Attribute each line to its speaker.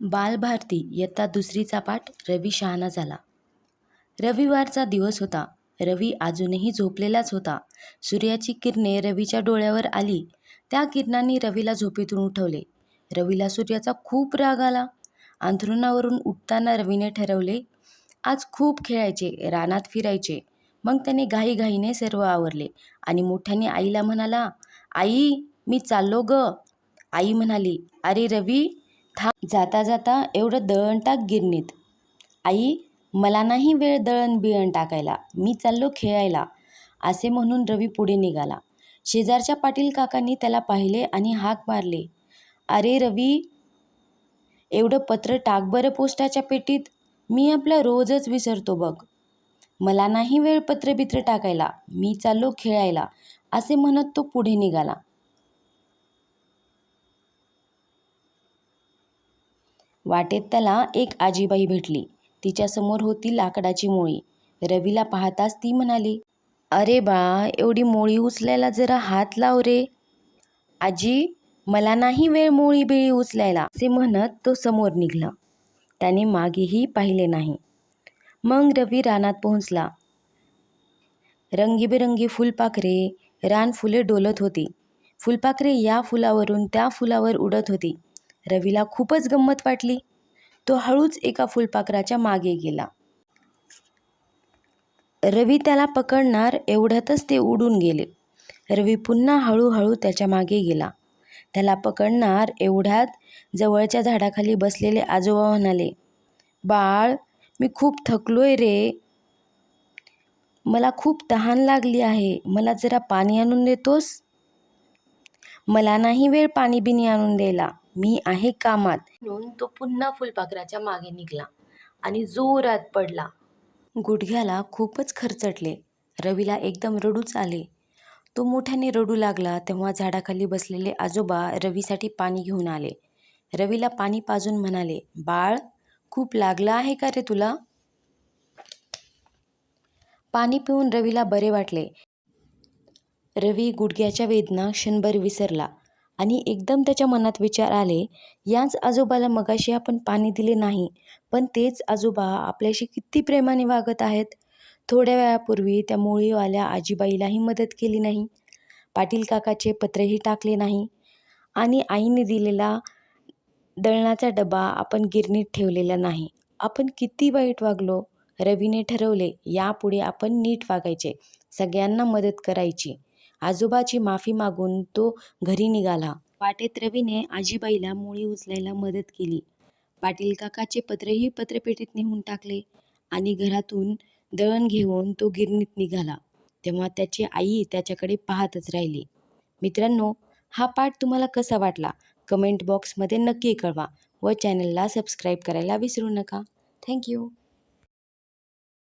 Speaker 1: बालभारती इयत्ता दुसरीचा पाठ रवी शहाणा झाला. रविवारचा दिवस होता. रवी अजूनही झोपलेलाच होता. सूर्याची किरणे रवीच्या डोळ्यावर आली. त्या किरणांनी रवीला झोपेतून उठवले. रवीला सूर्याचा खूप राग आला. अंथरुणावरून उठताना रवीने ठरवले आज खूप खेळायचे रानात फिरायचे. मग त्याने घाईघाईने सर्व आवरले आणि मोठ्याने आईला म्हणाला आई मी चाललो ग. आई म्हणाली अरे रवी थांब जाता जाता एवढं दळण टाक गिरणीत. आई मला नाही वेळ दळण बिळण टाकायला. मी चाललो खेळायला. असे म्हणून रवी पुढे निघाला. शेजारच्या पाटील काकांनी त्याला पाहिले आणि हाक मारले. अरे रवी एवढं पत्र टाक बरं पोस्टाच्या पेटीत. मी आपला रोजच विसरतो बघ. मला नाही वेळ पत्र बित्र टाकायला. मी चाललो खेळायला. असे म्हणत तो पुढे निघाला. वाटेत त्याला एक आजीबाई भेटली. तिच्यासमोर होती लाकडाची मोळी. रवीला पाहताच ती म्हणाली अरे बा एवढी मोळी उचलायला जरा हात लाव रे. आजी मला नाही वेळ मोळी बिळी उचलायला असे म्हणत तो समोर निघाला. त्याने मागेही पाहिले नाही. मग रवी रानात पोहोचला. रंगीबेरंगी फुलपाखरे रान फुले डोलत होती. फुलपाखरे या फुलावरून त्या फुलावर उडत होती. रवीला खूपच गंमत वाटली. तो हळूच एका फुलपाखराच्या मागे गेला. रवी त्याला पकडणार एवढ्यातच ते उडून गेले. रवी पुन्हा हळूहळू त्याच्यामागे गेला. त्याला पकडणार एवढ्यात जवळच्या झाडाखाली बसलेले आजोबा म्हणाले बाळ मी खूप थकलोय रे. मला खूप तहान लागली आहे. मला जरा पाणी आणून देतोस? मला नाही वेळ पाणी बिनी आणून द्यायला. मी आहे कामात. म्हणून तो पुन्हा फुलपाखराच्या मागे निघाला आणि जोरात पडला. गुडघ्याला खूपच खरचटले. रवीला एकदम रडूच आले. तो मोठ्याने रडू लागला तेव्हा झाडाखाली बसलेले आजोबा रवीसाठी पाणी घेऊन आले. रवीला पाणी पाजून म्हणाले बाळ खूप लागलं आहे का रे तुला? पाणी पिऊन रवीला बरे वाटले. रवी गुडघ्याच्या वेदना क्षणभर विसरला. आणि एकदम त्याच्या मनात विचार आले याच आजोबाला मगाशी आपण पाणी दिले नाही पण तेच आजोबा आपल्याशी किती प्रेमाने वागत आहेत. थोड्या वेळापूर्वी त्या मुळीवाल्या आजीबाईलाही मदत केली नाही. पाटील काकाचे पत्रही टाकले नाही. आणि आईने दिलेला दळणाचा डबा आपण गिरणीत ठेवलेला नाही. आपण किती वाईट वागलो रवीने ठरवले यापुढे आपण नीट वागायचे सगळ्यांना मदत करायची. आजोबाची माफी मागून तो घरी निघाला. वाटेत रवीने आजीबाईला मुळी उचलायला मदत केली. पाटील काकाचे पत्रही पत्रपेटीत नेऊन टाकले आणि घरातून दळण घेऊन तो गिरणीत निघाला. तेव्हा त्याची आई त्याच्याकडे पाहतच राहिली. मित्रांनो हा पाठ तुम्हाला कसा वाटला? कमेंट बॉक्समध्ये नक्की कळवा व चॅनलला सबस्क्राईब करायला विसरू नका. थँक्यू